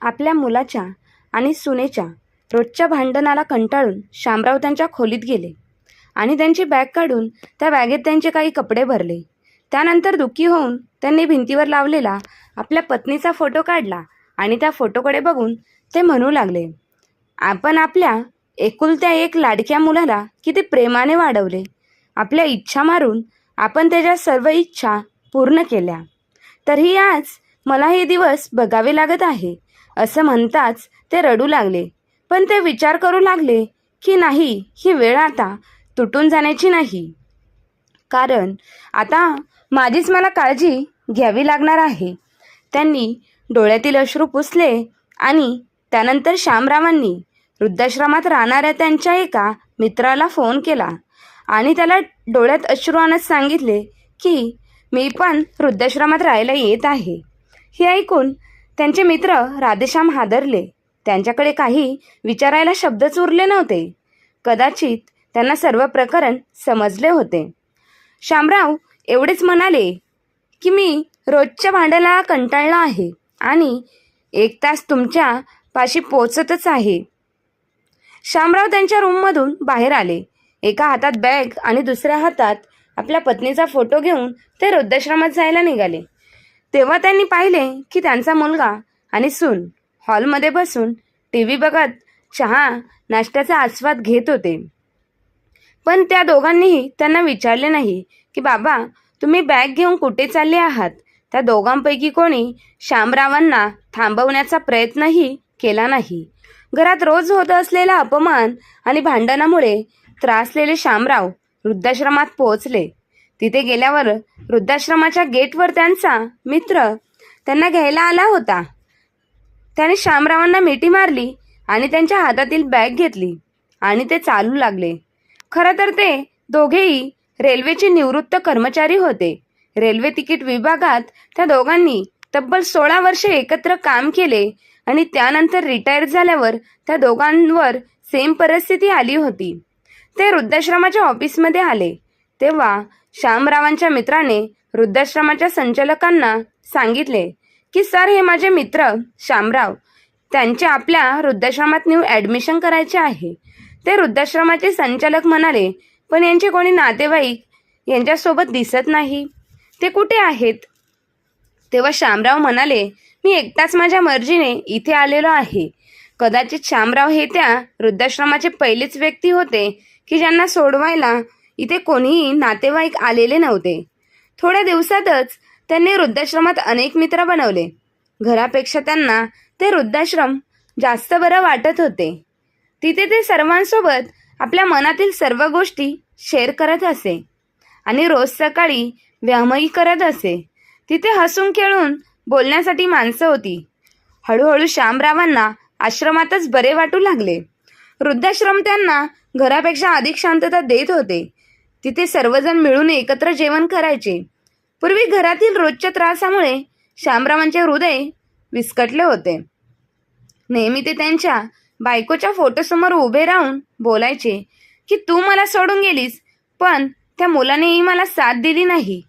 आपल्या मुलाच्या आणि सुनेच्या रोजच्या भांडणाला कंटाळून शामराव त्यांच्या खोलीत गेले आणि त्यांची बॅग काढून त्या बॅगेत त्यांचे काही कपडे भरले. त्यानंतर दुःखी होऊन त्यांनी भिंतीवर लावलेला आपल्या पत्नीचा फोटो काढला आणि त्या फोटोकडे बघून ते म्हणू लागले आपण आपल्या एकुलत्या एक लाडक्या मुलाला किती प्रेमाने वाढवले. आपल्या इच्छा मारून आपण त्याच्या सर्व इच्छा पूर्ण केल्या. तरीही आज मला हे दिवस बघावे लागत आहे. असं म्हणताच ते रडू लागले. पण ते विचार करू लागले की नाही ही वेळ आता तुटून जाण्याची नाही. कारण आता माझीच मला काळजी घ्यावी लागणार आहे. त्यांनी डोळ्यातील अश्रू पुसले आणि त्यानंतर श्यामरावांनी वृद्धाश्रमात राहणाऱ्या त्यांच्या एका मित्राला फोन केला आणि त्याला डोळ्यात अश्रू आणत सांगितले की मी पण वृद्धाश्रमात राहायला येत आहे. हे ऐकून त्यांचे मित्र राधेश्याम हादरले. त्यांच्याकडे काही विचारायला शब्दच उरले नव्हते. कदाचित त्यांना सर्व प्रकरण समजले होते. शामराव एवढेच म्हणाले की मी रोजच्या भांड्याला कंटाळला आहे आणि एक तास तुमच्या पाशी पोचतच आहे. शामराव त्यांच्या रूममधून बाहेर आले. एका हातात बॅग आणि दुसऱ्या हातात आपल्या पत्नीचा फोटो घेऊन ते वृद्धाश्रमात जायला निघाले. तेव्हा त्यांनी पाहिले की त्यांचा मुलगा आणि सून हॉलमध्ये बसून टी व्ही बघत चहा नाश्त्याचा आस्वाद घेत होते. पण त्या दोघांनीही त्यांना विचारले नाही की बाबा तुम्ही बॅग घेऊन कुठे चालले आहात? त्या दोघांपैकी कोणी श्यामरावांना थांबवण्याचा प्रयत्नही केला नाही. घरात रोज होत असलेला अपमान आणि भांडणामुळे त्रासलेले श्यामराव वृद्धाश्रमात पोहोचले. तिथे गेल्यावर वृद्धाश्रमाच्या गेटवर त्यांचा मित्र त्यांना घ्यायला आला होता. त्याने श्यामरावांना मिठी मारली आणि त्यांच्या हातातील बॅग घेतली आणि ते चालू लागले. खरं तर ते दोघेही रेल्वेचे निवृत्त कर्मचारी होते. रेल्वे तिकीट विभागात त्या दोघांनी तब्बल सोळा वर्षे एकत्र काम केले आणि त्यानंतर रिटायर झाल्यावर त्या दोघांवर सेम परिस्थिती आली होती. ते वृद्धाश्रमाच्या ऑफिसमध्ये आले. तेव्हा श्यामरावांच्या मित्राने वृद्धाश्रमाच्या संचालकांना सांगितले की सर हे माझे मित्र श्यामराव. त्यांचे आपल्या वृद्धाश्रमात न्यू ॲडमिशन करायचे आहे. ते वृद्धाश्रमाचे संचालक म्हणाले पण यांचे कोणी नातेवाईक यांच्यासोबत दिसत नाही. ते कुठे आहेत? तेव्हा श्यामराव म्हणाले मी एकटाच माझ्या मर्जीने इथे आलेलो आहे. कदाचित श्यामराव हे त्या वृद्धाश्रमाचे पहिलेच व्यक्ती होते की ज्यांना सोडवायला इथे कोणीही नातेवाईक आलेले नव्हते. थोड्या दिवसातच त्यांनी वृद्धाश्रमात अनेक मित्र बनवले. घरापेक्षा त्यांना ते वृद्धाश्रम जास्त बरं वाटत होते. तिथे ते सर्वांसोबत आपल्या मनातील सर्व गोष्टी शेअर करत असे. आणि रोज सकाळी व्यायामही करत असे. तिथे हसून खेळून बोलण्यासाठी माणसं होती. हळूहळू श्यामरावांना आश्रमातच बरे वाटू लागले. वृद्धाश्रम त्यांना घरापेक्षा अधिक शांतता देत होते. तिथे सर्वजण मिळून एकत्र जेवण करायचे. पूर्वी घरातील रोजच्या त्रासामुळे श्यामरावांचे हृदय विस्कटले होते. नेहमी ते त्यांच्या बायकोच्या फोटोसमोर उभे राहून बोलायचे की तू मला सोडून गेलीस पण त्या मुलानेही मला साथ दिली नाही.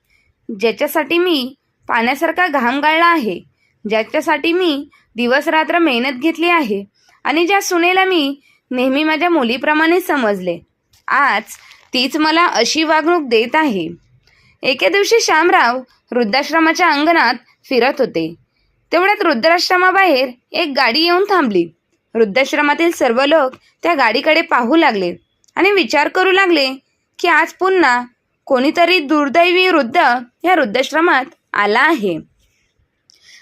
ज्याच्यासाठी मी पाण्यासारखा घाम गाळला आहे ज्याच्यासाठी मी दिवस रात्र मेहनत घेतली आहे आणि ज्या सुनेला मी नेहमी माझ्या मुलीप्रमाणे समजले. आज तीच मला अशी वागणूक देत आहे. एके दिवशी श्यामराव वृद्धाश्रमाच्या अंगणात फिरत होते. तेवढ्यात वृद्धाश्रमाबाहेर एक गाडी येऊन थांबली. वृद्धाश्रमातील सर्व लोक त्या गाडीकडे पाहू लागले आणि विचार करू लागले की आज पुन्हा कोणीतरी दुर्दैवी वृद्ध या वृद्धाश्रमात आला आहे.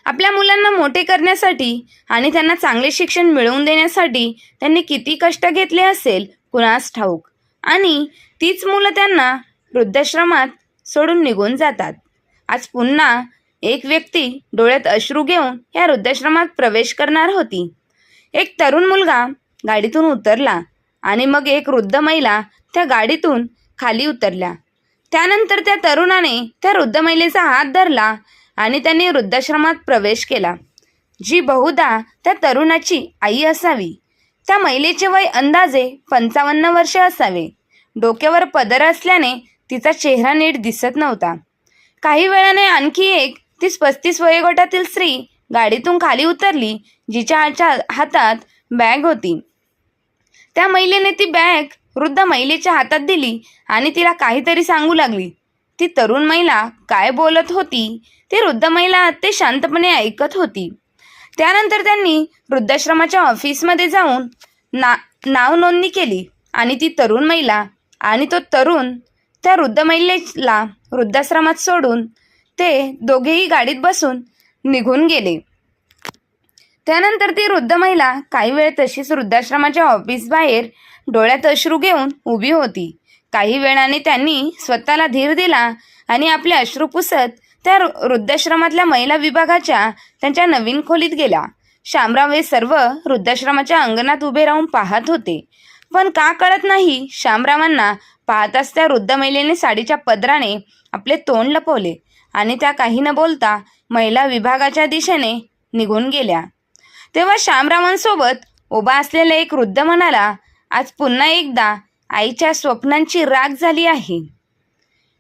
आपल्या मुलांना मोठे करण्यासाठी आणि त्यांना चांगले शिक्षण मिळवून देण्यासाठी त्यांनी किती कष्ट घेतले असेल? कुणास ठाऊक. आणि तीच मुलं त्यांना वृद्धाश्रमात सोडून निघून जातात. आज पुन्हा एक व्यक्ती डोळ्यात अश्रू घेऊन या वृद्धाश्रमात प्रवेश करणार होती. एक तरुण मुलगा गाडीतून उतरला आणि मग एक वृद्ध महिला त्या गाडीतून खाली उतरल्या. त्यानंतर त्या तरुणाने त्या वृद्ध महिलेचा हात धरला आणि त्यांनी वृद्धाश्रमात प्रवेश केला. जी बहुधा त्या तरुणाची आई असावी. त्या महिलेचे वय अंदाजे पंचावन्न वर्षे असावे. डोक्यावर पदर असल्याने तिचा चेहरा नीट दिसत नव्हता. काही वेळाने आणखी एक तीस पस्तीस वयोगटातील स्त्री गाडीतून खाली उतरली जिच्या हातात बॅग होती. त्या महिलेने ती बॅग वृद्ध महिलेच्या हातात दिली आणि तिला काहीतरी सांगू लागली. ती तरुण महिला काय बोलत होती ती वृद्ध महिला ते शांतपणे ऐकत होती. त्यानंतर त्यांनी वृद्धाश्रमाच्या ऑफिसमध्ये जाऊन ना नाव नोंदणी केली आणि ती तरुण महिला आणि तो तरुण त्या वृद्ध महिलेला वृद्धाश्रमात सोडून ते दोघेही गाडीत बसून निघून गेले. त्यानंतर ती वृद्ध महिला काही वेळ तशीच वृद्धाश्रमाच्या ऑफिस बाहेर डोळ्यात अश्रू घेऊन उभी होती. काही वेळाने त्यांनी स्वतःला धीर दिला आणि आपले अश्रू पुसत त्या वृद्धाश्रमातल्या महिला विभागाच्या त्यांच्या नवीन खोलीत गेल्या शामराव हे सर्व वृद्धाश्रमाच्या अंगणात उभे राहून पाहत होते. पण का कळत नाही? श्यामरावांना पाहताच त्या वृद्ध महिलेने साडीच्या पदराने आपले तोंड लपवले आणि त्या काही न बोलता महिला विभागाच्या दिशेने निघून गेल्या. तेव्हा श्यामरावांसोबत उभा असलेला एक वृद्ध म्हणाला आज पुन्हा एकदा आईच्या स्वप्नांची राग झाली आहे.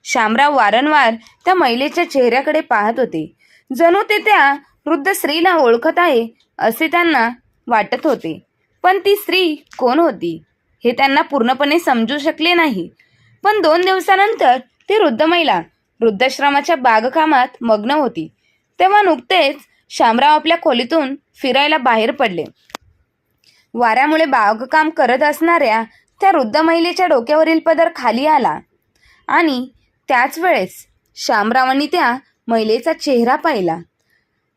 श्यामराव वारंवार त्या महिलेच्या चेहऱ्याकडे पाहत होते. जणू ते त्या वृद्ध स्त्रीला ओळखत आहे असे त्यांना वाटत होते. पण ती स्त्री कोण होती? हे त्यांना पूर्णपणे समजू शकले नाही. पण दोन दिवसानंतर ती वृद्ध महिला वृद्धाश्रमाच्या बागकामात मग्न होती. तेव्हा नुकतेच शामराव आपल्या खोलीतून फिरायला बाहेर पडले. वाऱ्यामुळे बागकाम करत असणाऱ्या त्या वृद्ध महिलेच्या डोक्यावरील पदर खाली आला आणि त्याच वेळेस शामरावांनी त्या महिलेचा चेहरा पाहिला.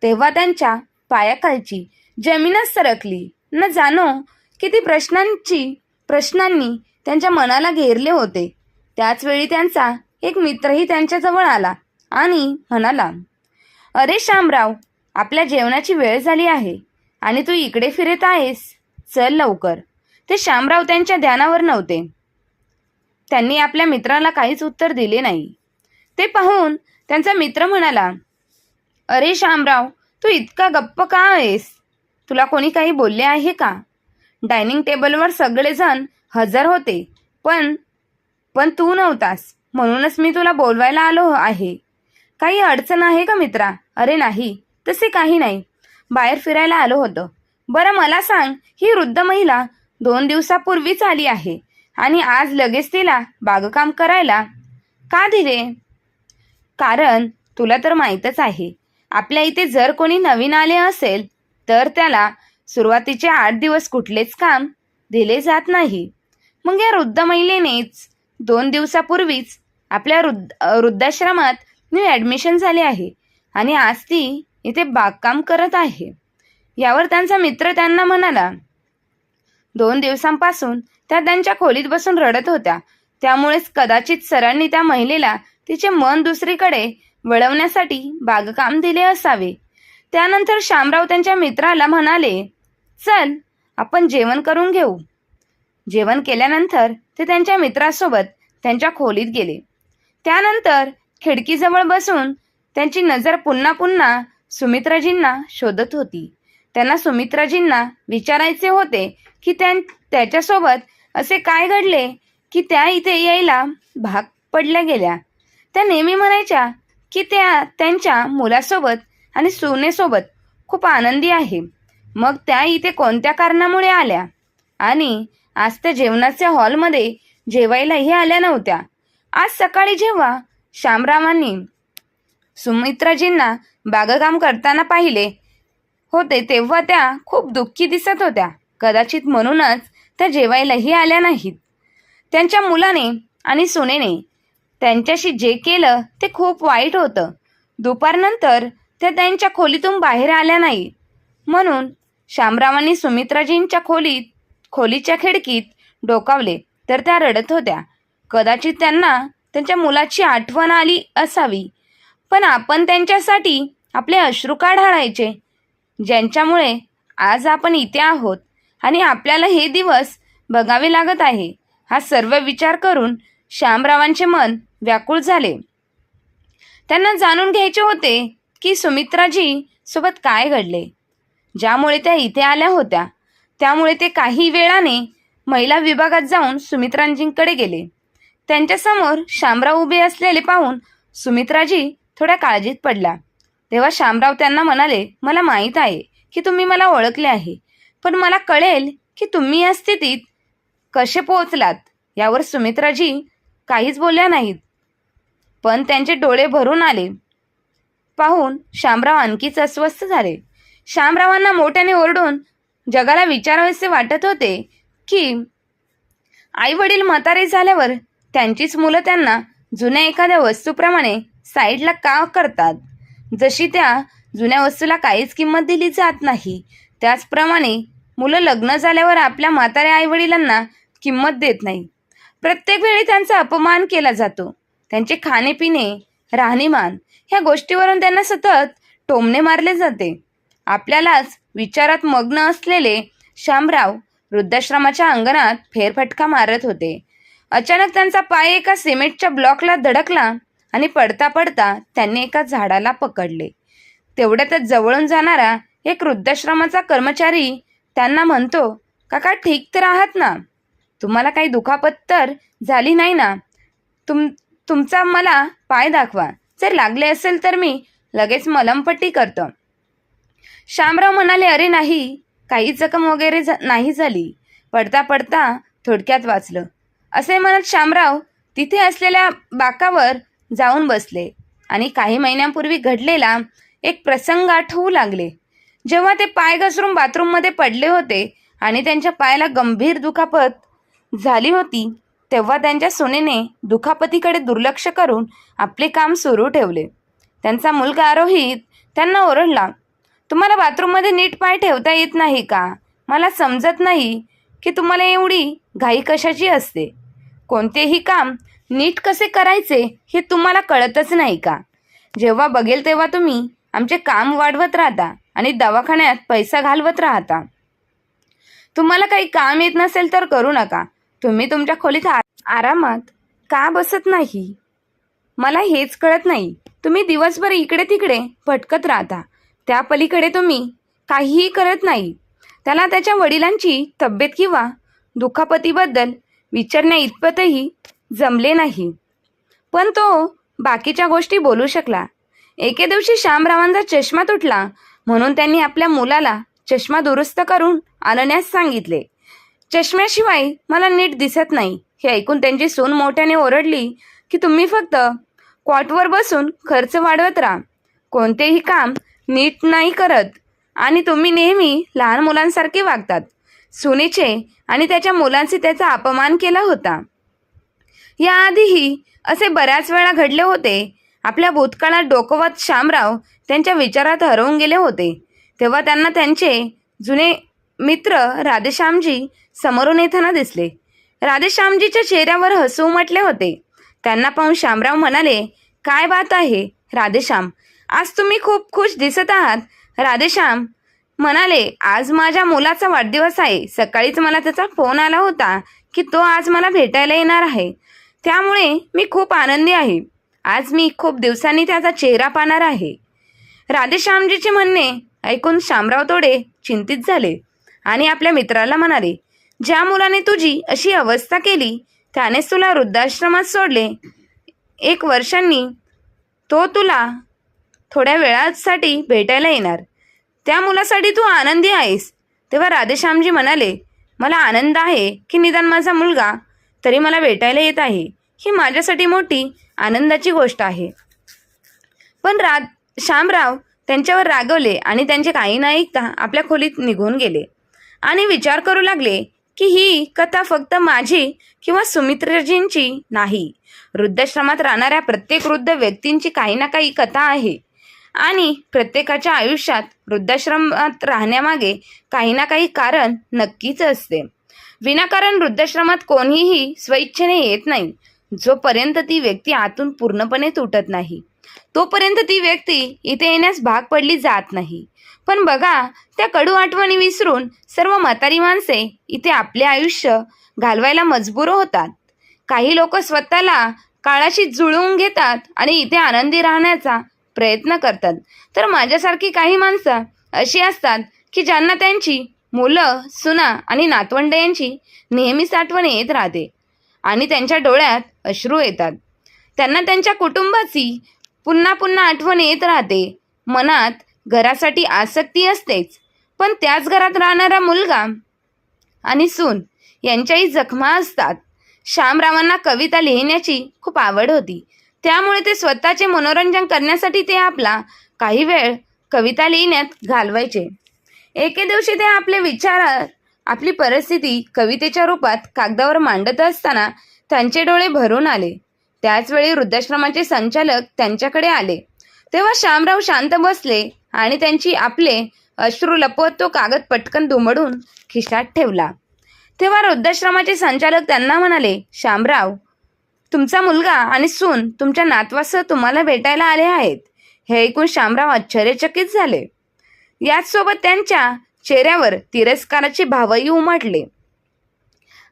तेव्हा त्यांच्या पायाखालची जमीनच सरकली. न जाणो किती प्रश्नांची प्रश्नांनी त्यांच्या मनाला घेरले होते. त्याचवेळी त्यांचा एक मित्रही त्यांच्याजवळ आला आणि म्हणाला अरे श्यामराव आपल्या जेवणाची वेळ झाली आहे आणि तू इकडे फिरत आहेस. चल लवकर. ते श्यामराव त्यांच्या ध्यानावर नव्हते. त्यांनी आपल्या मित्राला काहीच उत्तर दिले नाही. ते पाहून त्यांचा मित्र म्हणाला अरे शामराव तू इतका गप्प का आहेस? तुला कोणी काही बोलले आहे का? डायनिंग टेबलवर सगळेजण हजर होते. पण पण तू नव्हतास. म्हणूनच मी तुला बोलवायला आलो आहे. काही अडचण आहे का मित्रा? अरे नाही तसे काही नाही. बाहेर फिरायला आलो होतं. बरं मला सांग ही वृद्ध महिला दोन दिवसापूर्वीच आली आहे आणि आज लगेच तिला बागकाम करायला का दिले? कारण तुला तर माहीतच आहे. आपल्या इथे जर कोणी नवीन आले असेल तर त्याला सुरुवातीचे आठ दिवस कुठलेच काम दिले जात नाही. मग या वृद्ध महिलेनेच दोन दिवसापूर्वीच आपल्या वृद्ध वृद्धाश्रमात न्यू ॲडमिशन झाले आहे आणि आज ती इथे बागकाम करत आहे. यावर त्यांचा मित्र त्यांना म्हणाला दोन दिवसांपासून त्या त्यांच्या खोलीत बसून रडत होत्या. त्यामुळेच कदाचित सरांनी त्या महिलेला तिचे मन दुसरीकडे वळवण्यासाठी बागकाम दिले असावे. त्यानंतर शामराव त्यांच्या मित्राला म्हणाले चल आपण जेवण करून घेऊ. जेवण केल्यानंतर ते त्यांच्या मित्रासोबत त्यांच्या खोलीत गेले. त्यानंतर खिडकीजवळ बसून त्यांची नजर पुन्हा पुन्हा सुमित्राजींना शोधत होती. त्यांना सुमित्राजींना विचारायचे होते की त्या त्याच्यासोबत असे काय घडले की त्या इथे यायला भाग पडल्या गेल्या. त्या नेहमी म्हणायच्या की त्या त्यांच्या मुलासोबत आणि सुनेसोबत खूप आनंदी आहे. मग त्या इथे कोणत्या कारणामुळे आल्या? आणि आज त्या जेवणाच्या हॉलमध्ये जेवायलाही आल्या नव्हत्या. आज सकाळी जेव्हा श्यामरावांनी सुमित्राजींना बागकाम करताना पाहिले होते तेव्हा त्या खूप दुःखी दिसत होत्या. कदाचित म्हणूनच त्या जेवायलाही आल्या नाहीत. त्यांच्या मुलाने आणि सुनेने त्यांच्याशी जे केलं ते खूप वाईट होतं. दुपारनंतर त्या त्यांच्या खोलीतून बाहेर आल्या नाही म्हणून श्यामरावांनी सुमित्राजींच्या खोलीत खोलीच्या खिडकीत डोकावले तर त्या रडत होत्या. कदाचित त्यांना त्यांच्या मुलाची आठवण आली असावी. पण आपण त्यांच्यासाठी आपले अश्रू का ढाळायचे? ज्यांच्यामुळे आज आपण इथे आहोत आणि आपल्याला हे दिवस बघावे लागत आहे हा सर्व विचार करून श्यामरावांचे मन व्याकुळ झाले. त्यांना जाणून घ्यायचे होते की सुमित्राजी सोबत काय घडले. ज्यामुळे त्या इथे आल्या होत्या. त्यामुळे ते काही वेळाने महिला विभागात जाऊन सुमित्रांजींकडे गेले. त्यांच्यासमोर शामराव उभे असलेले पाहून सुमित्राजी थोड्या काळजीत पडल्या तेव्हा शामराव त्यांना म्हणाले मला माहीत आहे की तुम्ही मला ओळखले आहे पण मला कळेल की तुम्ही या स्थितीत कसे पोहोचलात यावर सुमित्राजी काहीच बोलल्या नाहीत. पण त्यांचे डोळे भरून आले. पाहून शामराव आणखीच अस्वस्थ झाले. शामरावांना मोठ्याने ओरडून जगाला विचारावेसे वाटत होते की आई वडील म्हातारे झाल्यावर त्यांचीच मुलं त्यांना जुन्या एखाद्या वस्तूप्रमाणे साईडला का करतात? जशी त्या जुन्या वस्तूला काहीच किंमत दिली जात नाही त्याचप्रमाणे मुलं लग्न झाल्यावर आपल्या म्हाताऱ्या आईवडिलांना किंमत देत नाही. प्रत्येक वेळी त्यांचा अपमान केला जातो. त्यांचे खाणेपिणे राहणीमान ह्या गोष्टीवरून त्यांना सतत टोमणे मारले जाते. आपल्यालाच विचारात मग्न असलेले शामराव वृद्धाश्रमाच्या अंगणात फेरफटका मारत होते. अचानक त्यांचा पाय एका सिमेंटच्या ब्लॉकला धडकला आणि पडता पडता त्यांनी एका झाडाला पकडले. तेवढ्यातच जवळून जाणारा एक वृद्धाश्रमाचा कर्मचारी त्यांना म्हणतो काका ठीक तर आहात ना? तुम्हाला काही दुखापत तर झाली नाही ना? तुम तुमचा मला पाय दाखवा. जर लागले असेल तर मी लगेच मलमपट्टी करतो. शामराव म्हणाले अरे नाही काही जखम वगैरे जा, नाही झाली. पडता पडता थोडक्यात वाचलं. असे म्हणत श्यामराव तिथे असलेल्या बाकावर जाऊन बसले आणि काही महिन्यांपूर्वी घडलेला एक प्रसंग आठवू लागले. जेव्हा ते पाय घसरून बाथरूममध्ये पडले होते आणि त्यांच्या पायाला गंभीर दुखापत झाली होती तेव्हा त्यांच्या सुनेने दुखापतीकडे दुर्लक्ष करून आपले काम सुरू ठेवले. त्यांचा मुलगा आरोहित त्यांना ओरडला तुम्हाला बाथरूममध्ये नीट पाय ठेवता येत नाही का? मला समजत नाही की तुम्हाला एवढी घाई कशाची असते. कोणतेही काम नीट कसे करायचे हे तुम्हाला कळतच नाही का? जेव्हा बघेल तेव्हा तुम्ही आमचे काम वाढवत राहता आणि दवाखान्यात पैसा घालवत राहता. तुम्हाला काही काम येत नसेल तर करू नका. तुम्ही तुमच्या खोलीत आ- आरामात का बसत नाही? मला हेच कळत नाही. तुम्ही दिवसभर इकडे तिकडे भटकत राहता. त्या पलीकडे तुम्ही काहीही करत नाही. त्याला त्याच्या वडिलांची तब्येत किंवा दुखापतीबद्दल विचारण्या इतपतही जमले नाही. पण तो बाकीच्या गोष्टी बोलू शकला. एके दिवशी श्यामरावांचा चष्मा तुटला म्हणून त्यांनी आपल्या मुलाला चष्मा दुरुस्त करून आणण्यास सांगितले. चष्म्याशिवाय मला नीट दिसत नाही. हे ऐकून त्यांची सून मोठ्याने ओरडली की तुम्ही फक्त क्वाटवर बसून खर्च वाढवत राहा. कोणतेही काम नीट नाही करत. आणि तुम्ही नेहमी लहान मुलांसारखे वागतात. सुनेचे आणि त्याच्या मुलांचे त्याचा अपमान केला होता. याआधीही असे बऱ्याच वेळा घडले होते. आपल्या भूतकाळात डोकवत शामराव त्यांच्या विचारात हरवून गेले होते. तेव्हा त्यांना त्यांचे जुने मित्र राधेश्यामजी समोरून येताना दिसले. राधेश्यामजीच्या चेहऱ्यावर हसू उमटले होते. त्यांना पाहून शामराव म्हणाले काय बात आहे राधेश्याम? आज तुम्ही खूप खुश दिसत आहात. राधेश्याम म्हणाले आज माझ्या मुलाचा वाढदिवस आहे. सकाळीच मला त्याचा फोन आला होता की तो आज मला भेटायला येणार आहे. त्यामुळे मी खूप आनंदी आहे. आज मी खूप दिवसांनी त्याचा चेहरा पाहणार आहे. राधेश्यामजीचे म्हणणे ऐकून शामराव तोडे चिंतित झाले आणि आपल्या मित्राला म्हणाले ज्या मुलाने तुझी अशी अवस्था केली त्यानेच तुला वृद्धाश्रमात सोडले. एक वर्षांनी तो तुला थोड्या वेळासाठी भेटायला येणार. त्या मुलासाठी तू आनंदी आहेस. तेव्हा राधेश्यामजी म्हणाले मला आनंद आहे की निदान माझा मुलगा तरी मला भेटायला येत आहे. ही माझ्यासाठी मोठी आनंदाची गोष्ट आहे. पण रा श्यामराव त्यांच्यावर रागवले आणि त्यांचे काही न ऐकता आपल्या खोलीत निघून गेले. आणि विचार करू लागले की ही कथा फक्त माझी किंवा सुमित्रजींची नाही. वृद्धाश्रमात राहणाऱ्या प्रत्येक वृद्ध व्यक्तींची काही ना काही कथा आहे. आणि प्रत्येकाच्या आयुष्यात वृद्धाश्रमात राहण्यामागे काही ना काही कारण नक्कीच असते. विनाकारण वृद्धाश्रमात कोणीही स्वइच्छेने येत नाही. जोपर्यंत ती व्यक्ती आतून पूर्णपणे तुटत नाही तोपर्यंत ती व्यक्ती इथे येण्यास भाग पडली जात नाही. पण बघा त्या कडू आठवणी विसरून सर्व म्हातारी माणसे इथे आपले आयुष्य घालवायला मजबूर होतात. काही लोक स्वतःला काळाशी जुळवून घेतात आणि इथे आनंदी राहण्याचा प्रयत्न करतात. तर माझ्यासारखी काही माणसं अशी असतात की ज्यांना त्यांची मुलं सुना आणि नातवंड यांची नेहमीच आठवण येत राहते आणि त्यांच्या डोळ्यात अश्रू येतात. त्यांना त्यांच्या कुटुंबाची पुन्हा पुन्हा आठवण येत राहते. मनात घरासाठी आसक्ती असतेच पण त्याच घरात राहणारा मुलगा आणि सून यांच्याही जखमा असतात. श्यामरावांना कविता लिहिण्याची खूप आवड होती. त्यामुळे ते स्वतःचे मनोरंजन करण्यासाठी ते आपला काही वेळ कविता लिहिण्यात घालवायचे. एके दिवशी ते आपले विचार आपली परिस्थिती कवितेच्या रूपात कागदावर मांडत असताना त्यांचे डोळे भरून आले. त्याचवेळी वृद्धाश्रमाचे संचालक त्यांच्याकडे आले. तेव्हा श्यामराव शांत बसले आणि त्यांची आपले अश्रू लपवत तो कागद पटकन दुमडून खिशात ठेवला. तेव्हा वृद्धाश्रमाचे संचालक त्यांना म्हणाले श्यामराव तुमचा मुलगा आणि सून तुमच्या नातवासह तुम्हाला भेटायला आले आहेत. हे ऐकून श्यामराव आश्चर्यचकित झाले. याचसोबत त्यांच्या चेहऱ्यावर तिरस्काराचे भावही उमटले.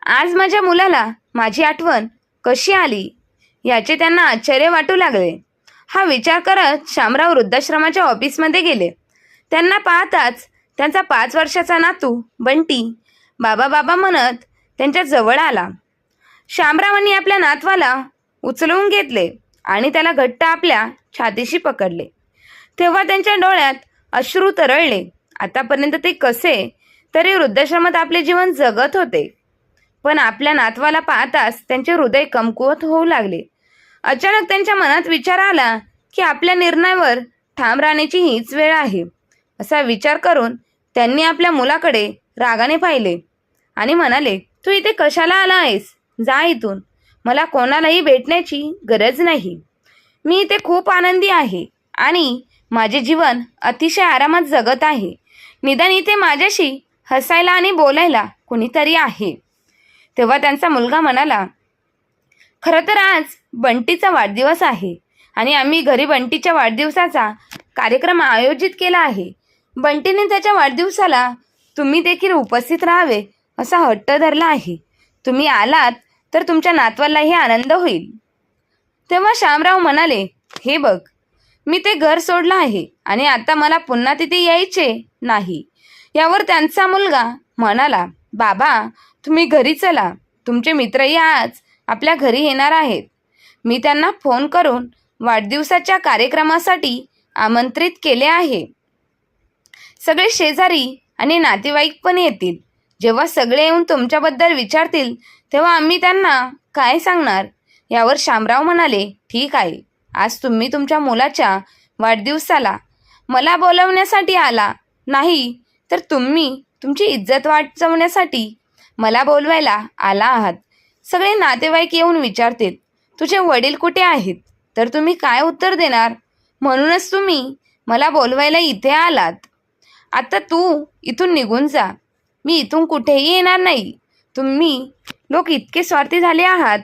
आज माझ्या मुलाला माझी आठवण कशी आली? याचे त्यांना आश्चर्य वाटू लागले. हा विचार करत श्यामराव वृद्धाश्रमाच्या ऑफिसमध्ये गेले. त्यांना पाहताच त्यांचा पाच वर्षाचा नातू बंटी बाबा बाबा म्हणत त्यांच्या जवळ आला. श्यामरावांनी आपल्या नातवाला उचलवून घेतले आणि त्याला घट्ट आपल्या छातीशी पकडले. तेव्हा त्यांच्या डोळ्यात अश्रू तरळले. आतापर्यंत ते कसे? तरी वृद्धाश्रमात आपले जीवन जगत होते. पण आपल्या नातवाला पाहताच त्यांचे हृदय कमकुवत होऊ लागले. अचानक त्यांच्या मनात विचार आला की आपल्या निर्णयावर ठाम राहण्याची हीच वेळ आहे. असा विचार करून त्यांनी आपल्या मुलाकडे रागाने पाहिले आणि म्हणाले तू इथे कशाला आला आहेस? जा इथून. मला कोणालाही भेटण्याची गरज नाही. मी इथे खूप आनंदी आहे आणि माझे जीवन अतिशय आरामात जगत आहे. निदान इथे माझ्याशी हसायला आणि बोलायला कुणीतरी आहे. तेव्हा त्यांचा मुलगा म्हणाला खरं तर आज बंटीचा वाढदिवस आहे आणि आम्ही घरी बंटीच्या वाढदिवसाचा कार्यक्रम आयोजित केला आहे. बंटीने त्याच्या वाढदिवसाला तुम्ही देखील उपस्थित राहावे असा हट्ट धरला आहे. तुम्ही आलात तर तुमच्या नातवालाही आनंद होईल. तेव्हा श्यामराव म्हणाले हे बघ मी ते घर सोडलं आहे आणि आता मला पुन्हा तिथे यायचे नाही. यावर त्यांचा मुलगा म्हणाला बाबा तुम्ही घरी चला. तुमचे मित्रही आज आपल्या घरी येणार आहेत. मी त्यांना फोन करून वाढदिवसाच्या कार्यक्रमासाठी आमंत्रित केले आहे. सगळे शेजारी आणि नातेवाईक पण येतील. जेव्हा सगळे येऊन तुमच्याबद्दल विचारतील तेव्हा आम्ही त्यांना काय सांगणार? यावर शामराव म्हणाले ठीक आहे. आज तुम्ही तुमच्या मुलाच्या वाढदिवसाला मला बोलवण्यासाठी आला. नाही तर तुम्ही तुमची इज्जत वाचवण्यासाठी मला बोलवायला आला आहात. सगळे नातेवाईक येऊन विचारतील तुझे वडील कुठे आहेत? तर तुम्ही काय उत्तर देणार? म्हणूनच तुम्ही मला बोलवायला इथे आलात. आता तू इथून निघून जा. मी इथून कुठेही येणार नाही. तुम्ही लोक इतके स्वार्थी झाले आहात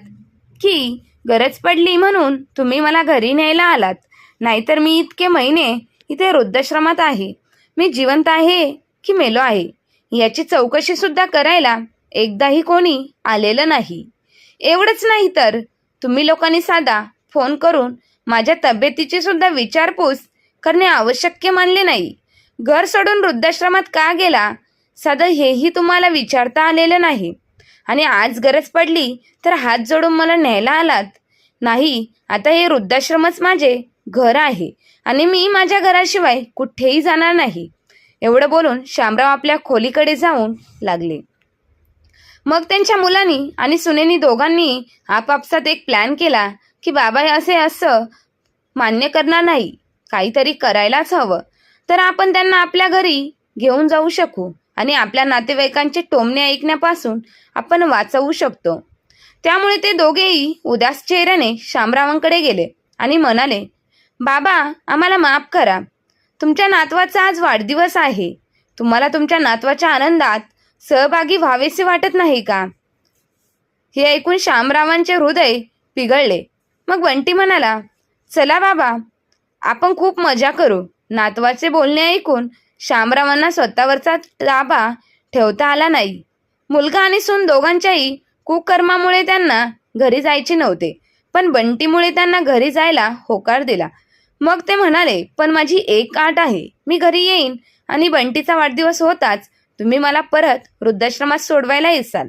की गरज पडली म्हणून तुम्ही मला घरी न्यायला आलात. नाहीतर मी इतके महिने इथे वृद्धाश्रमात आहे. मी जिवंत आहे की मेलो आहे? याची चौकशीसुद्धा करायला एकदाही कोणी आलेलं नाही. एवढंच नाही तर तुम्ही लोकांनी साधा फोन करून माझ्या तब्येतीची सुद्धा विचारपूस करणे आवश्यक मानले नाही. घर सोडून वृद्धाश्रमात का गेला? साधं हेही तुम्हाला विचारता आलेलं नाही. आणि आज गरज पडली तर हात जोडून मला न्यायला आलात. नाही आता हे वृद्धाश्रमच माझे घर आहे आणि मी माझ्या घराशिवाय कुठेही जाणार नाही. एवढं बोलून श्यामराव आपल्या खोलीकडे जाऊन लागले. मग त्यांच्या मुलांनी आणि सुनेनी दोघांनी आपापसात एक प्लॅन केला की बाबा हे असे असं मान्य करणार नाही. काहीतरी करायलाच हवं. तर आपण त्यांना आपल्या घरी घेऊन जाऊ शकू. आणि आपल्या नातेवाईकांचे टोमणे ऐकण्यापासून आपण वाचवू शकतो. त्यामुळे ते दोघेही उदास चेहऱ्याने शामरावांकडे गेले आणि म्हणाले बाबा आम्हाला माफ करा. तुमच्या नातवाचा आज वाढदिवस आहे. तुम्हाला तुमच्या नातवाच्या आनंदात सहभागी व्हावेसे वाटत नाही का? हे ऐकून श्यामरावांचे हृदय पिघळले. मग बंटी म्हणाला चला बाबा आपण खूप मजा करू. नातवाचे बोलणे ऐकून श्यामरावांना स्वतःवरचा ताबा ठेवता आला नाही. मुलगा आणि सून दोघांच्याही कुकर्मामुळे त्यांना घरी जायचे नव्हते पण बंटीमुळे त्यांना घरी जायला होकार दिला. मग ते म्हणाले पण माझी एक आठ आहे मी घरी येईन आणि बंटीचा वाढदिवस होताच तुम्ही मला परत वृद्धाश्रमात सोडवायला येसाल.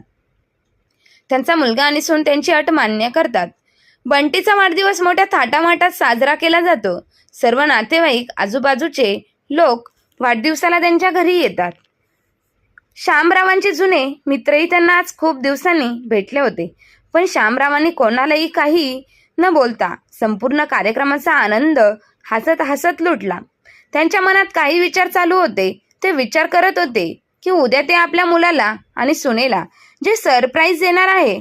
त्यांचा मुलगा आणि सून त्यांची अट मान्य करतात. बंटीचा वाढदिवस मोठ्या थाटामाटात साजरा केला जातो. सर्व नातेवाईक आजूबाजूचे लोक वाढदिवसाला त्यांच्या घरी येतात. श्यामरावांचे जुने मित्रही त्यांना आज खूप दिवसांनी भेटले होते. पण श्यामरावांनी कोणालाही काही न बोलता संपूर्ण कार्यक्रमाचा आनंद हसत हसत लुटला. त्यांच्या मनात काही विचार चालू होते. ते विचार करत होते की उद्या ते आपल्या मुलाला आणि सुनेला जे सरप्राईज देणार आहे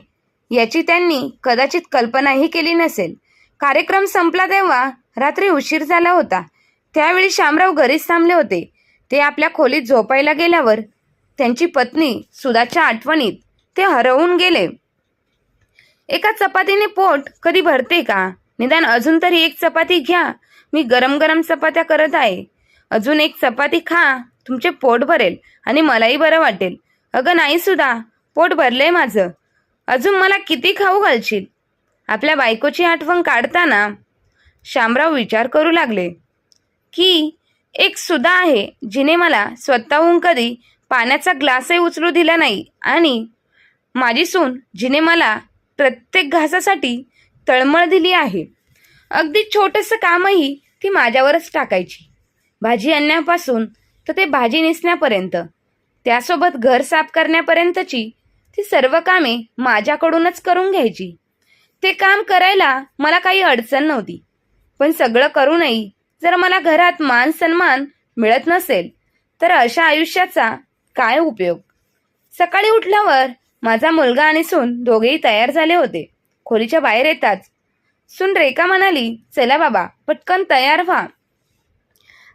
याची त्यांनी कदाचित कल्पनाही केली नसेल. कार्यक्रम संपला तेव्हा रात्री उशीर झाला होता. त्यावेळी शामराव घरीच थांबले होते. ते आपल्या खोलीत झोपायला गेल्यावर त्यांची पत्नी सुधाच्या आठवणीत ते हरवून गेले. एका चपातीने पोट कधी भरते का? निदान अजून तरी एक चपाती घ्या. मी गरम गरम चपात्या करत आहे. अजून एक चपाती खा. तुमचे पोट भरेल आणि मलाही बरं वाटेल. अगं नाही सुद्धा पोट भरलंय माझं. अजून मला किती खाऊ घालशील? आपल्या बायकोची आठवण काढताना. शामराव विचार करू लागले. की एक सुद्धा आहे जिने मला स्वतःहून कधी पाण्याचा ग्लासही उचलू दिला नाही आणि माझी सून जिने मला प्रत्येक घासासाठी तळमळ दिली आहे. अगदी छोटंसं कामही ती माझ्यावरच टाकायची. भाजी आणण्यापासून तर ते भाजी नेसण्यापर्यंत त्यासोबत घर साफ करण्यापर्यंतची ती सर्व कामे माझ्याकडूनच करून घ्यायची. ते काम करायला मला काही अडचण नव्हती पण सगळं करूनही जर मला घरात मान सन्मान मिळत नसेल तर अशा आयुष्याचा काय उपयोग? सकाळी उठल्यावर माझा मुलगा आणि सून दोघेही तयार झाले होते. खोलीच्या बाहेर येताच सून रेखा म्हणाली चला बाबा पटकन तयार व्हा.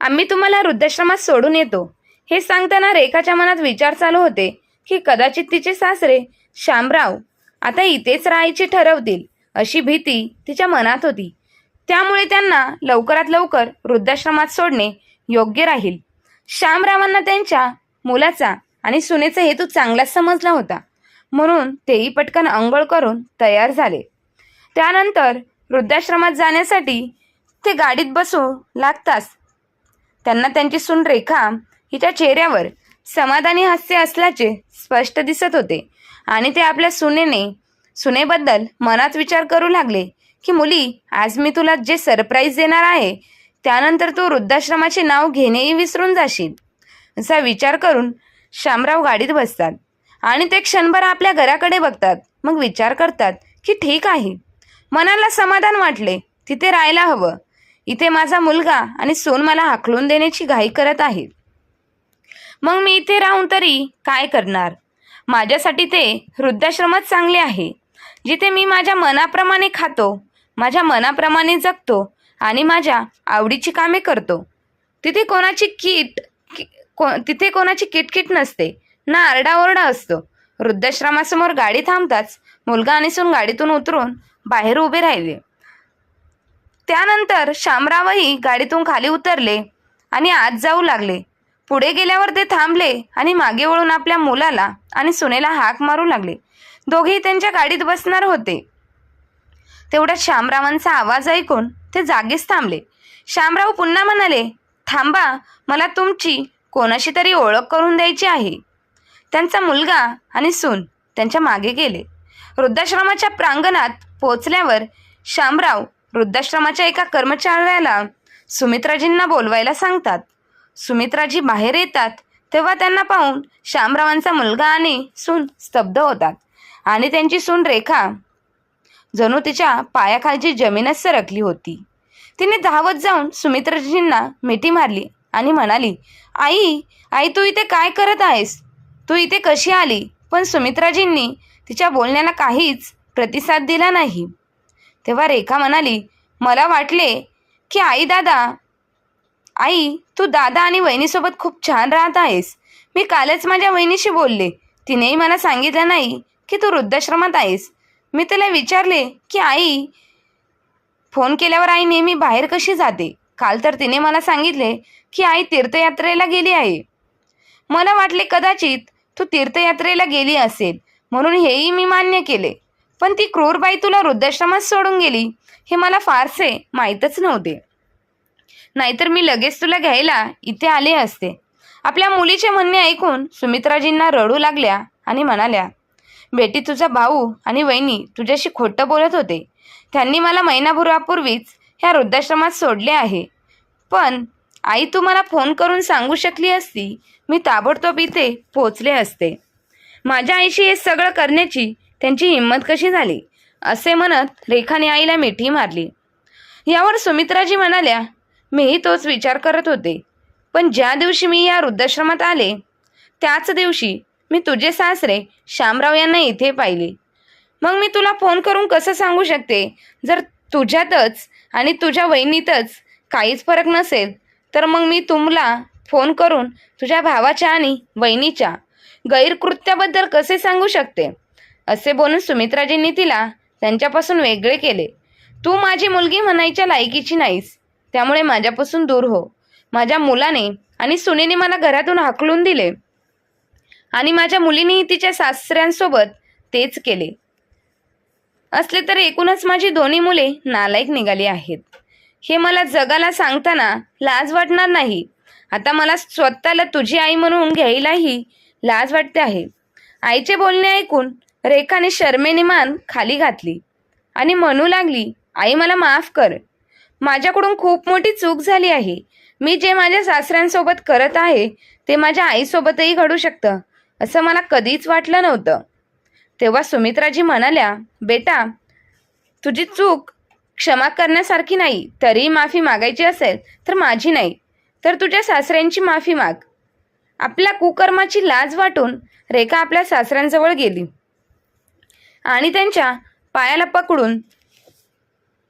आम्ही तुम्हाला वृद्धाश्रमात सोडून येतो. हे सांगताना रेखाच्या मनात विचार चालू होते की कदाचित तिचे सासरे शामराव आता इथेच राहायचे ठरवतील अशी भीती तिच्या मनात होती. त्यामुळे त्यांना लवकरात लवकर वृद्धाश्रमात सोडणे योग्य राहील. श्यामरावांना त्यांच्या मुलाचा आणि सुनेचा हेतू चांगलाच समजला होता. म्हणून तेही पटकन अंघोळ करून तयार झाले. त्यानंतर वृद्धाश्रमात जाण्यासाठी ते गाडीत बसू लागताच त्यांना त्यांची सून रेखा हिच्या चेहऱ्यावर समाधानी हास्य असल्याचे स्पष्ट दिसत होते आणि ते आपल्या सुनेने सुनेबद्दल मनात विचार करू लागले. की मुली आज मी तुला जे सरप्राईज देणार आहे त्यानंतर तू वृद्धाश्रमाचे नाव घेणेही विसरून जाशील. असा विचार करून शामराव गाडीत बसतात आणि ते क्षणभर आपल्या घराकडे बघतात. मग विचार करतात की ठीक आहे. मनाला समाधान वाटले तिथे राहायला हवं. इथे माझा मुलगा आणि सोन मला हाकलून देण्याची घाई करत आहेत. मग मी इथे राहून तरी काय करणार? माझ्यासाठी ते वृद्धाश्रमच चांगले आहे. जिथे मी माझ्या मनाप्रमाणे खातो माझ्या मनाप्रमाणे जगतो आणि माझ्या आवडीची कामे करतो. तिथे कोणाची किट कि- को तिथे कोणाची किटकिट नसते. ना आरडाओरडा असतो. वृद्धाश्रमासमोर गाडी थांबताच मुलगा आणि सून गाडीतून उतरून बाहेर उभे राहिले. त्यानंतर शामरावही गाडीतून खाली उतरले आणि आत जाऊ लागले. पुढे गेल्यावर ते थांबले आणि मागे वळून आपल्या मुलाला आणि सुनेला हाक मारू लागले. दोघेही त्यांच्या गाडीत बसणार होते. तेवढ्यात श्यामरावांचा आवाज ऐकून ते जागीच थांबले. श्यामराव पुन्हा म्हणाले थांबा मला तुमची कोणाशी तरी ओळख करून द्यायची आहे. त्यांचा मुलगा आणि सून त्यांच्या मागे गेले. वृद्धाश्रमाच्या प्रांगणात पोचल्यावर श्यामराव वृद्धाश्रमाच्या एका कर्मचाऱ्याला सुमित्राजींना बोलवायला सांगतात. सुमित्राजी बाहेर येतात तेव्हा त्यांना पाहून श्यामरावांचा मुलगा आणि सून स्तब्ध होतात आणि त्यांची सून रेखा जणू तिच्या पायाखालची जमीनच सरकली होती. तिने धावत जाऊन सुमित्राजींना मिठी मारली आणि म्हणाली आई आई तू इथे काय करत आहेस? तू इथे कशी आली? पण सुमित्राजींनी तिच्या बोलण्याला काहीच प्रतिसाद दिला नाही. तेव्हा रेखा म्हणाली मला वाटले की आई दादा आई तू दादा आणि वहिनीसोबत खूप छान राहत आहेस. मी कालच माझ्या वहिनीशी बोलले. तिनेही मला सांगितलं नाही की तू वृद्धाश्रमात आहेस. मी तिला विचारले की आई फोन केल्यावर आई नेहमी बाहेर कशी जाते? काल तर तिने मला सांगितले की आई तीर्थयात्रेला गेली आहे. मला वाटले कदाचित तू तीर्थयात्रेला गेली असेल म्हणून हेही मी मान्य केले. पण ती क्रूरबाई तुला वृद्धाश्रमात सोडून गेली हे मला फारसे माहीतच नव्हते. नाहीतर मी लगेच तुला घ्यायला इथे आले असते. आपल्या मुलीचे म्हणणे ऐकून सुमित्राजींना रडू लागल्या आणि म्हणाल्या बेटी तुझा भाऊ आणि वहिनी तुझ्याशी खोटं बोलत होते. त्यांनी मला महिनाभरापूर्वीच ह्या वृद्धाश्रमात सोडले आहे. पण आई तू मला फोन करून सांगू शकली असती मी ताबडतोब इथे पोचले असते. माझ्या आईशी हे सगळं करण्याची त्यांची हिंमत कशी झाली? असे म्हणत रेखाने आईला मिठी मारली. यावर सुमित्राजी म्हणाल्या मीही तोच विचार करत होते. पण ज्या दिवशी मी या वृद्धाश्रमात आले त्याच दिवशी मी तुझे सासरे श्यामराव यांना इथे पाहिले. मग मी तुला फोन करून कसं सांगू शकते? जर तुझ्यातच आणि तुझ्या वहिनीतच काहीच फरक नसेल तर मग मी तुम्हाला फोन करून तुझ्या भावाच्या आणि वहिनीच्या गैरकृत्याबद्दल कसे सांगू शकते? असे बोलून सुमित्राजींनी तिला त्यांच्यापासून वेगळे केले. तू माझी मुलगी म्हणायच्या लायकीची नाहीस. त्यामुळे माझ्यापासून दूर हो. माझ्या मुलाने आणि सुनेने मला घरातून हाकलून दिले. आणि माझ्या मुलीनेही तिच्या सासऱ्यांसोबत तेच केले. असले तर एकूणच माझी दोन्ही मुले नालायक निघाली आहेत. हे मला जगाला सांगताना लाज वाटणार नाही. आता मला स्वतःला तुझी आई म्हणून घ्यायलाही लाज वाटते आहे. आईचे बोलणे ऐकून रेखाने शर्मेने मान खाली घातली आणि म्हणू लागली आई मला माफ कर. माझ्याकडून खूप मोठी चूक झाली आहे. मी जे माझ्या सासऱ्यांसोबत करत आहे ते माझ्या आईसोबतही घडू शकतं. असं मला कधीच वाटलं नव्हतं. तेव्हा सुमित्राजी म्हणाल्या बेटा तुझी चूक क्षमा करण्यासारखी नाही. तरी माफी मागायची असेल तर माझी नाही. तर तुझ्या सासऱ्यांची माफी माग. आपल्या कुकर्माची लाज वाटून रेखा आपल्या सासऱ्यांजवळ गेली आणि त्यांच्या पायाला पकडून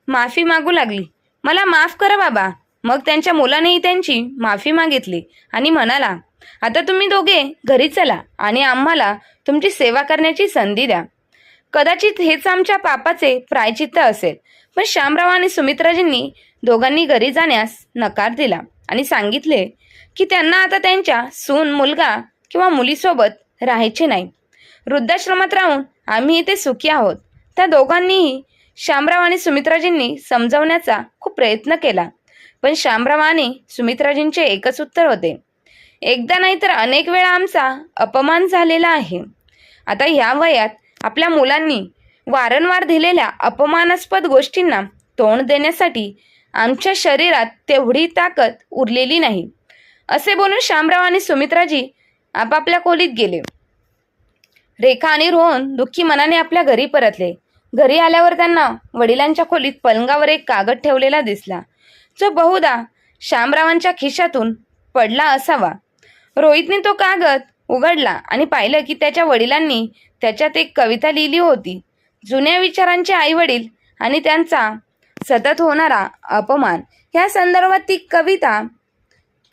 माफी मागू लागली. मला माफ करा बाबा. मग त्यांच्या मुलानेही त्यांची माफी मागितली आणि म्हणाला आता तुम्ही दोघे घरी चला आणि आम्हाला तुमची सेवा करण्याची संधी द्या. कदाचित हेच आमच्या पापाचे प्रायचित्त असेल. पण श्यामराव आणि सुमित्राजींनी दोघांनी घरी जाण्यास नकार दिला आणि सांगितले की त्यांना आता त्यांच्या सून मुलगा किंवा मुलीसोबत राहायचे नाही. वृद्धाश्रमात राहून आम्ही इथे सुखी आहोत. त्या दोघांनीही श्यामराव आणि सुमित्राजींनी समजवण्याचा खूप प्रयत्न केला. पण श्यामराव आणि सुमित्राजींचे एकच उत्तर होते. एकदा नाही तर अनेक वेळा आमचा अपमान झालेला आहे. आता ह्या वयात आपल्या मुलांनी वारंवार दिलेल्या अपमानास्पद गोष्टींना तोंड देण्यासाठी आमच्या शरीरात तेवढी ताकद उरलेली नाही. असे बोलून श्यामराव आणि सुमित्राजी आपापल्या खोलीत गेले. रेखा आणि रोहन दुःखी मनाने आपल्या घरी परतले. घरी आल्यावर त्यांना वडिलांच्या खोलीत पलंगावर एक कागद ठेवलेला दिसला. जो बहुधा श्यामरावांच्या खिशातून पडला असावा. रोहितने तो कागद उघडला आणि पाहिलं की त्याच्या वडिलांनी त्याच्यात एक कविता लिहिली होती. जुन्या विचारांचे आईवडील आणि त्यांचा सतत होणारा अपमान. ह्या संदर्भात ती कविता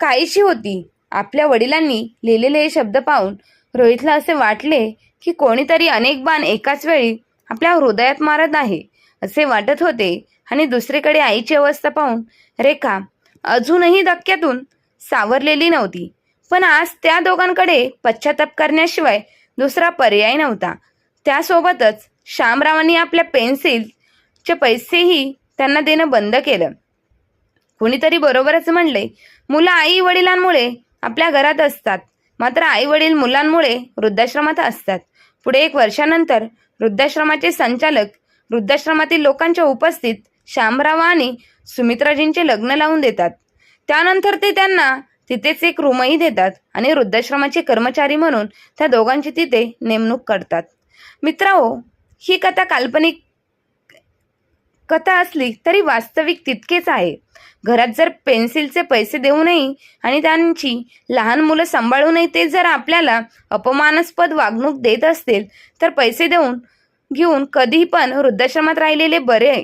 काहीशी होती. आपल्या वडिलांनी लिहिलेले हे शब्द पाहून रोहितला असे वाटले की कोणीतरी अनेक बाण एकाच वेळी आपल्या हृदयात मारत आहे असे वाटत होते. आणि दुसरीकडे आईची अवस्था पाहून रेखा अजूनही धक्क्यातून सावरलेली नव्हती. पण आज त्या दोघांकडे पश्चाताप करण्याशिवाय दुसरा पर्याय नव्हता. त्यासोबतच श्यामरावांनी आपल्या पेन्सिलचे पैसेही त्यांना देणं बंद केलं. कुणीतरी बरोबरच म्हणले मुलं आई वडिलांमुळे आपल्या घरात असतात. मात्र आई वडील मुलांमुळे वृद्धाश्रमात असतात. पुढे एक वर्षानंतर वृद्धाश्रमाचे संचालक वृद्धाश्रमातील लोकांच्या उपस्थित श्यामराव आणि सुमित्राजींचे लग्न लावून देतात. त्यानंतर ते त्यांना तिथेच एक रूमही देतात आणि वृद्धाश्रमाचे कर्मचारी म्हणून त्या दोघांची तिथे नेमणूक करतात. मित्रांनो ही कथा काल्पनिक कथा असली तरी वास्तविक तितकेच आहे. घरात जर पेन्सिलचे पैसे देऊनही आणि त्यांची लहान मुलं सांभाळूनही ते जर आपल्याला अपमानास्पद वागणूक देत असतील तर पैसे देऊन घेऊन कधीही पण वृद्धाश्रमात राहिलेले बरे